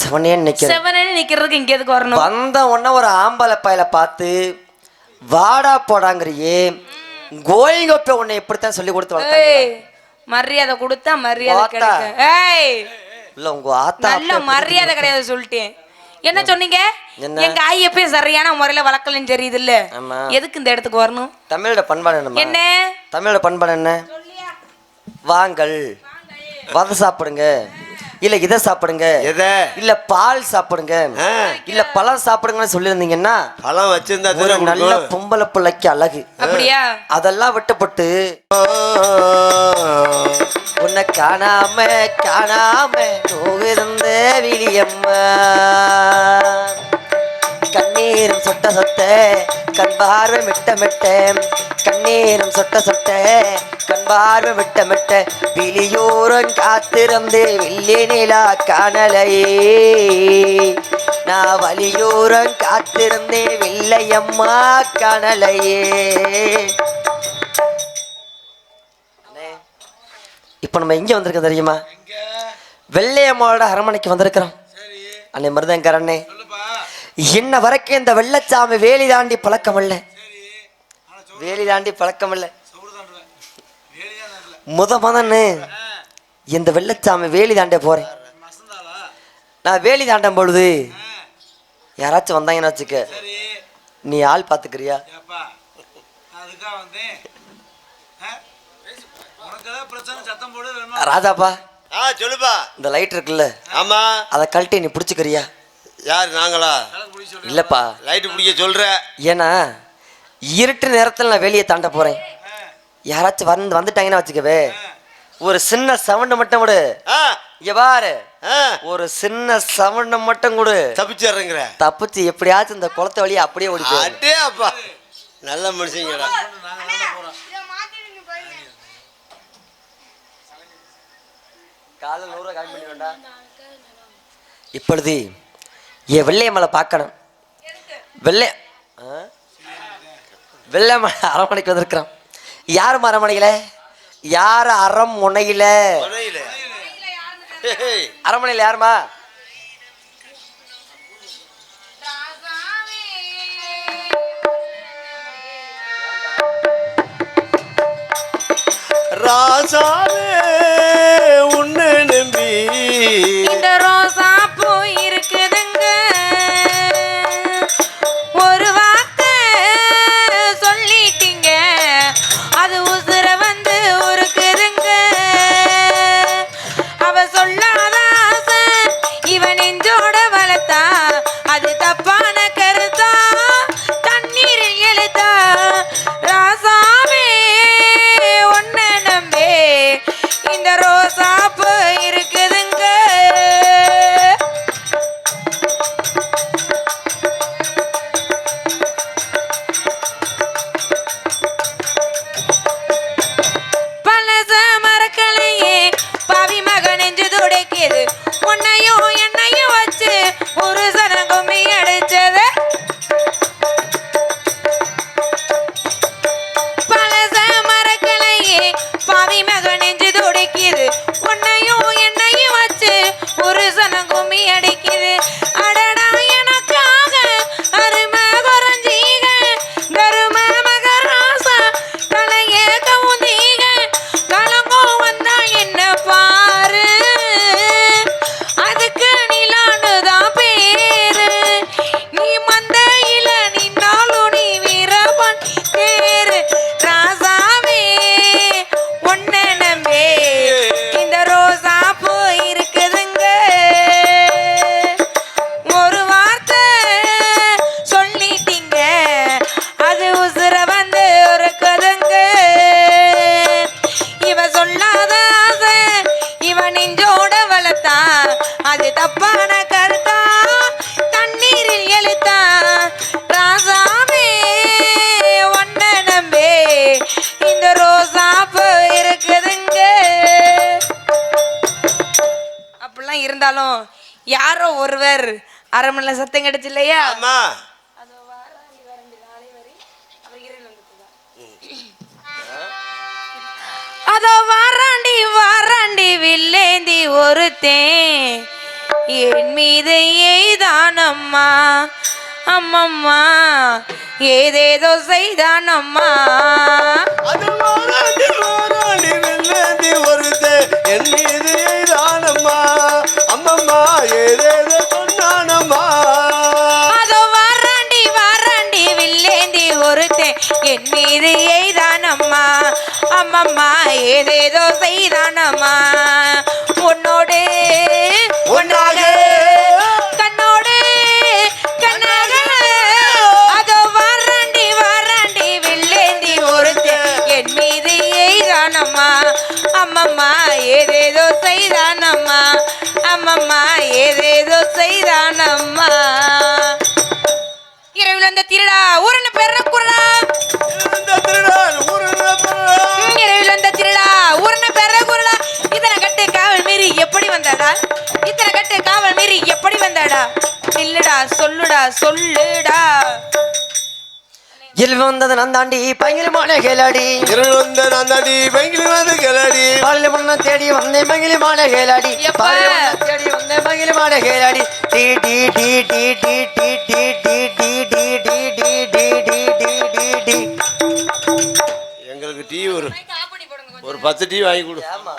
செவனே நிக்கிறேன் செவனே நிக்கிறதுக்கு இங்க எதுக்கு வரணும்? வந்த உடனே ஒரு ஆம்பளை பயல பார்த்து வாடா போடாங்கறியே கோயிங்கப்ப உன்னை இப்படித்தான் சொல்லி கொடுத்து வளர்த்தாங்க. மரியாதை கொடுத்தா மரியாதை. கிடைக்கும் ஏய். இல்ல உங்க ஆத்தா நல்ல மரியாதை கிடையாது சொல்லிட்டேன். என்ன சொன்னீங்க? என்ன? எங்க ஐ எப்பயும் சரியான முறையில வளர்க்கலன்னு தெரியுது இல்ல. எதுக்கு இந்த இடத்துக்கு வரணும்? தமிழோட பண்பாடு என்னம்மா? என்ன? தமிழோட பண்பாடு என்ன? வாங்கள் வத சாப்பிடுங்க. இல்ல இதை சாப்பிடுங்க. எதை? இல்ல பால் சாப்பிடுங்க. இல்ல பழம் சாப்பிடுங்கன்னு சொல்லியிருந்தீங்கன்னா பழம் வச்சிருந்தா ஒரு நல்ல. பொம்பளை பிள்ளைக்கு அழகு. அப்படியா? அதெல்லாம் விட்டுப்பட்டு உன்னை காணாம காணாம நோகிருந்த விழியம்மா. கண்ணீரும் சொட்ட சொட்ட கண் பார்வை மிட்ட மிட்ட கண்ணீரும் சொட்ட சொட்ட பார்வை மிட்ட மிட்ட விழியோரம் காத்திருந்தே வெள்ளி நிலா காணலையே. நான் வலியோரம் காத்திருந்தே வெள்ளையம்மா காணலையே. இப்ப நம்ம எங்க வந்திருக்கோம் தெரியுமா? வெள்ளையம்மாவோட அரண்மனைக்கு வந்திருக்கிறோம். அண்ணே மருதங்கர் அண்ணே. இன்ன வரைக்கும் இந்த வெள்ளச்சாமி வேலி தாண்டி பழக்கம் இல்ல. வேலி தாண்டி பழக்கம் இல்ல. முத முதன்னு. இந்த வெள்ளச்சாமி வேலி தாண்ட போறேன். நான் வேலி தாண்டும் பொழுது யாராச்சும் வந்தாங்கன்னு வச்சுக்க. நீ ஆள் வேணுமா? ராஜாப்பா. ஆ சொல்லுப்பா. இந்த லைட் இருக்குல்ல. ஆமா. அதை கழட்டி நீ பிடிச்சிக்கிறியா? யார் நாங்களா? இல்லப்பா. லைட்டு பிடிக்க சொல்ற ஏன்னா இருட்டு நேரத்தில் நான் வெளியே தாண்ட போறேன். யாராச்சும் வந்து வந்துட்டாங்கன்னு வச்சுக்கவே. ஒரு சின்ன சவுண்டு மட்டும் கொடு. ஆ. இங்க பாரு. ஆ. ஒரு சின்ன சவுண்டு மட்டும் கொடு. தப்பிச்சிடுறேங்கிற. தப்பிச்சு எப்படியாச்சும் இந்த குளத்தை வழியா அப்படியே ஓடி. அட்டே அப்பா. நல்ல மனுஷங்கடா. கம்மி பண்ணி வேண்டாம் இப்பொழுது என் வெள்ளையம்மலை பார்க்கணும். வெள்ளை? வெள்ளையம்மலை அரண்மனைக்கு வந்திருக்கிறான். யார் அரண்மனையில யார் அரண்முனையில முனையில? அரண்மனையில் யாருமா? ராசாவே சனம் கும்மி ஒருவர். அரண்மனை சத்தம் கிடைச்சு இல்லையா? ஆமா. அதோ வாராண்டி வாராண்டி வில்லேந்தி ஒருத்தன். என் மீது ஏதானம்மா அம்மம்மா. ஏதேதோ செய்தானம்மா. அம்மம்மா ஏதேதோ செய்தானம்மா. உன்னோடு ஒன்றாக. கண்ணோடு கண்ணாக. அதோ வாராண்டி வாராண்டி வில்லேந்தி ஒருத்தன் என் மீது எய்தானம்மா. அம்மம்மா ஏதேதோ செய்தானம்மா. அம்மம்மா ஏதேதோ செய்தானம்மா. இரவில் வந்த திருடா ஊரன வந்தாடா இத்தனை கட்டு காவல் மீறி எப்படி வந்தாடா இல்லடா சொல்லுடா சொல்லுடா இல் வந்தது நான் தாண்டி பயங்கரமான கேளாடி இருள் வந்த நந்தாடி பெங்கிலி வந்து கிளடி பாலில பொண்ண தேடி வந்தேன் மகிழிமான கேளாடி தேடி வந்தேன் மகிழிமான கேளாடி டி டி டி டி டி டி டி டி டி டி டி டி டி டி டி டி டி எங்களுக்கு டீ ஒரு ஒரு பத்து டீ வாங்கி கொடு ஆமா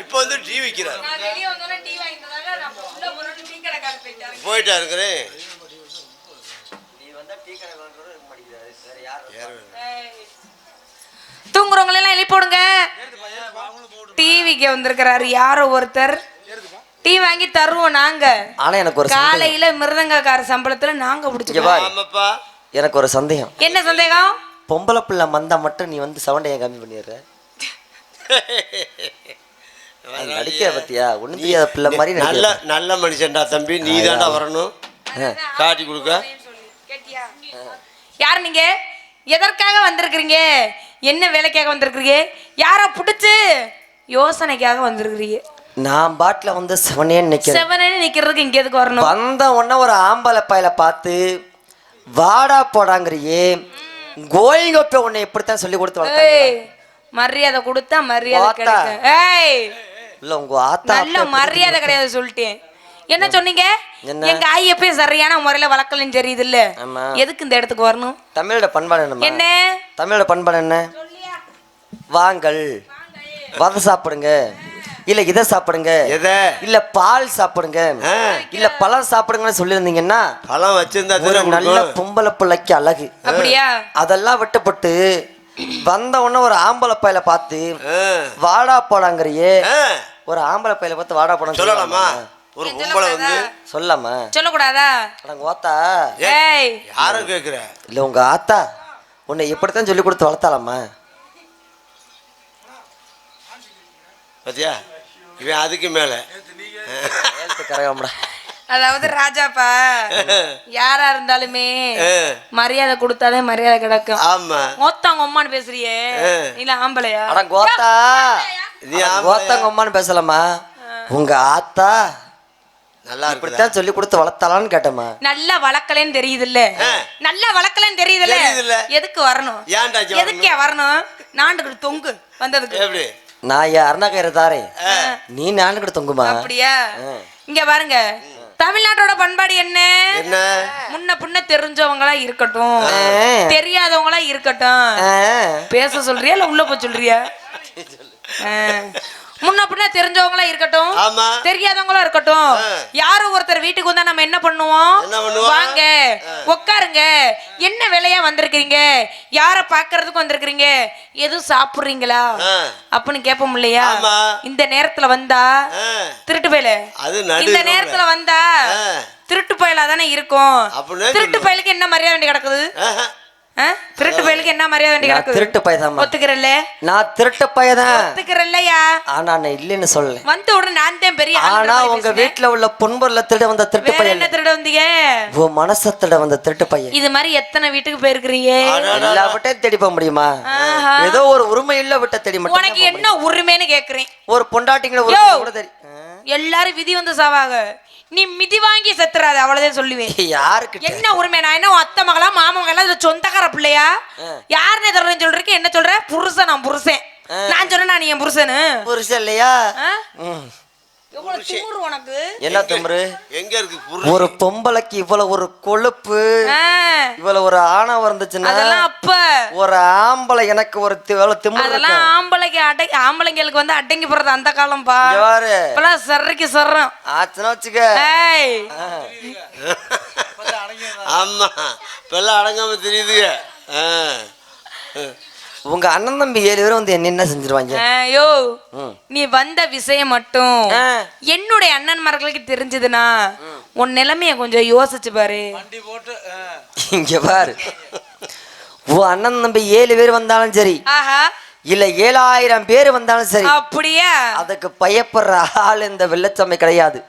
இப்போ வந்து டீ விற்கிறார் போயிட்டா இருக்கிறேன் தூங்குறவங்க எல்லாம் எழுப்பிடுங்க டிவிக்கு வந்திருக்கிறாரு. யாரோ ஒருத்தர். டீ வாங்கி தருவோம் நாங்க. ஆனா எனக்கு ஒரு காலையில மிருதங்கக்கார சம்பளத்துல நாங்க பிடிச்சிருக்கோம் எனக்கு ஒரு சந்தேகம். என்ன சந்தேகம்? பொம்பளை பிள்ளை மந்தா மட்டும் நீ வந்து சவுண்டையை கம்மி பண்ணிடுற. அது நடிக்கிற பத்தியா? ஒண்ணும் தெரியாத பிள்ளை மாதிரி நல்ல நடிக்கிற நல்ல மனுஷன்டா தம்பி. நீ தான்டா வரணும். காட்டி கொடுக்க. கேட்டியா? யார் நீங்க? எதற்காக வந்திருக்கிறீங்க? என்ன வேலைக்காக வந்திருக்கிறீங்க? யார புடிச்சு யோசனைக்காக வந்திருக்கிறீங்க? நான் பாட்டில் வந்து செவனே நிக்கிறேன். செவனே நிக்கிறதுக்கு இங்க எதுக்கு வரணும்? வந்த உடனே ஒரு ஆம்பளை பயல பார்த்து வாடா போடாங்கிறியே. கோயிங்கப்ப உன்னை இப்படித்தான் சொல்லி கொடுத்து வளர்த்தாங்க. மரியாதை கொடுத்தா மரியாதை. கிடைக்கும். ஏய். இல்ல உங்க ஆத்தா நல்ல மரியாதை கிடையாது சொல்லிட்டேன். என்ன சொன்னீங்க? என்ன? எங்க ஐயப்பையும் சரியான முறையில வளர்க்கலன்னு தெரியுது இல்ல. எதுக்கு இந்த இடத்துக்கு வரணும்? தமிழோட பண்பாடு என்னம்மா? என்ன? தமிழோட பண்பாடு என்ன? வாங்கள் வத சாப்பிடுங்க. இல்ல இதை சாப்பிடுங்க. எதை? இல்ல பால் சாப்பிடுங்க. இல்ல பழம் சாப்பிடுங்கன்னு சொல்லியிருந்தீங்கன்னா பழம் வச்சிருந்தா நல்ல பொம்பளை பிள்ளைக்கு அழகு. அப்படியா? அதெல்லாம் விட்டுப்பட்டு வந்த உடனே ஒரு ஆம்பளை பயல பார்த்து. வாடா போடாங்கிறியே. ஒரு ஆம்பளை பயல பார்த்து வாடா போடான்னு சொல்லலாமா? ஒரு பொம்பளை வந்து. சொல்லாமா சொல்லக்கூடாதா? அடங்க ஓத்தா. ஏய் யார கேக்குற இல்ல உங்க ஆத்தா உன்னை இப்படித்தான் சொல்லி கொடுத்து வளர்த்தாலாமா பாத்தியா? இவன் அதுக்கு மேல. கரகாமடா அதாவது ராஜாப்பா யாரா இருந்தாலுமே. மரியாதை கொடுத்தாலே மரியாதை கிடைக்கும். ஆமா. மொத்தம் அம்மான்னு பேசுறியே. இல்ல ஆம்பளையா? அட கோத்தா. நீ ஆம்பளையா? கோத்தங்க அம்மான்னு பேசலாமா உங்க ஆத்தா நல்லா இப்படித்தான் சொல்லி கொடுத்து வளர்த்தாலான்னு கேட்டம்மா. நல்லா வளர்க்கலன்னு தெரியுதுல்ல? நல்லா வளர்க்கலன்னு தெரியுதுல்ல? தெரியுதுல்ல. எதுக்கு வரணும்? ஏன்டா இங்க வரணும்? எதுக்கே வரணும்? நாண்டுகிட்டு தொங்கு வந்ததுக்கு. எப்படி? நான் என் அருணாக்கயிறு தாரேன் நீ நானு கூட தொங்குமா? அப்படியா? இங்க பாருங்க. தமிழ்நாட்டோட பண்பாடு என்ன? என்ன? முன்ன பின்ன தெரிஞ்சவங்களா இருக்கட்டும். தெரியாதவங்களா இருக்கட்டும். பேச சொல்றியா இல்ல உள்ள போய் சொல்றியா. முன்ன பின்ன தெரிஞ்சவங்களா இருக்கட்டும் தெரியாதவங்களா இருக்கட்டும் யாரோ ஒருத்தர் வீட்டுக்கு வந்தா நம்ம என்ன பண்ணுவோம்? வாங்க உட்காருங்க என்ன வேலையா வந்திருக்கீங்க யார பாக்குறதுக்கு வந்திருக்கீங்க எதுவும் சாப்பிடுறீங்களா. அப்படின்னு கேட்போம் இல்லையா. இந்த நேரத்துல வந்தா. திருட்டு பயல இந்த. நேரத்துல வந்தா. திருட்டு பயலா தானே இருக்கும் திருட்டு. பயலுக்கு என்ன மரியாதை வேண்டி கிடக்குது? திருட்டு பயலுக்கு என்ன மரியாதை வேண்டி நான் கிடக்குது? திருட்டு பையதாம்மா. ஒத்துக்கிறல்ல? நான் திருட்டு பையதான். ஒத்துக்கிறல்லையா? ஆனா நான் இல்லைன்னு சொல்லல. வந்த உடனே நான் தான் பெரிய ஆனா உங்க. வீட்டுல உள்ள பொன்பொருள திருட வந்த திருட்டு பையன் என்ன திருட வந்தீங்க? உன் மனச திருட வந்த திருட்டு பையன். இது மாதிரி எத்தனை வீட்டுக்கு போயிருக்கிறீங்க? எல்லா விட்டையும் தேடி போக முடியுமா. ஏதோ ஒரு உரிமை இல்ல விட்ட தேடி மட்டும் உனக்கு என்ன உரிமைன்னு கேக்குறேன். ஒரு. உரிமை கூட தெரியும் எல்லாரும் விதி வந்து சாவாங்க நீ மிதி வாங்கி செத்துறாத அவ்வளவுதான் சொல்லுவேன். யாருக்கிட்ட? என்ன உரிமை? நான் என்ன அத்தை மகளா மாமா மகளா இல்ல சொந்தக்கார பிள்ளையா? யாருன்னு சொல்றேன்னு சொல்றீங்க என்ன சொல்ற? புருஷன் நான் புருஷன். நான் சொன்னா நீ என் புருஷனு? புருஷன் இல்லையா? என்ன திமிரு? எங்க இருக்கு புரு ஒரு பொம்பளைக்கு இவ்வளவு ஒரு கொழுப்பு இவ்வளவு ஒரு ஆணவம் இருந்துச்சுன்னா அதெல்லாம் அப்ப. ஒரு ஆம்பளை எனக்கு ஒரு திமிரு அதெல்லாம் ஆம்பளைக்கு அடை ஆம்பளைங்களுக்கு வந்து அடங்கி போறது அந்த காலம்பா இங்க பாரு. இப்பெல்லாம் சர்றைக்கு சர்றம் ஆச்சுன்னா வச்சுக்க. ஆமா. இப்பெல்லாம் அடங்காம தெரியுதுங்க. உங்க அண்ணன் தம்பி ஏழு பேரும் வந்து என்ன என்ன செஞ்சிருவாங்க? ஐயோ. நீ வந்த விஷயம் மட்டும். என்னுடைய அண்ணன்மார்களுக்கு தெரிஞ்சதுன்னா உன் நிலைமைய கொஞ்சம் யோசிச்சு பாரு. வண்டி போட்டு ஆ. இங்க பாரு. உன் அண்ணன் தம்பி ஏழு பேர் வந்தாலும் சரி ஆஹா. இல்ல ஏழாயிரம் பேர் வந்தாலும் சரி அப்படியா? அதுக்கு பயப்படுற ஆள் இந்த வெள்ளச்சாமி கிடையாது.